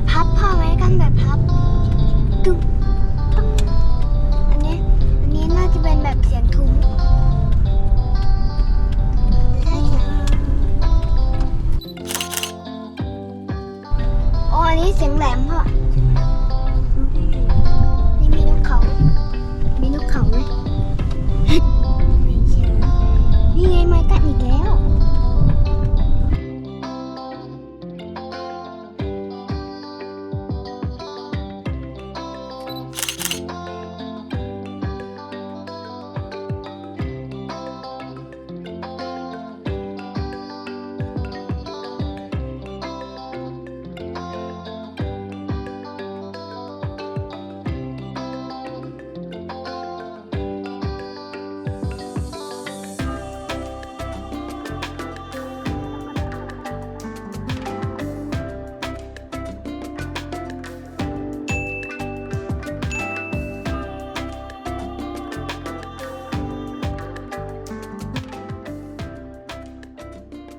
บบพับพ่อไว้กันแบบพับดุอันนี้ อันนี้น่าจะเป็นแบบเสียงทุ้มโอ้อันนี้เสียงแหลมพ่อ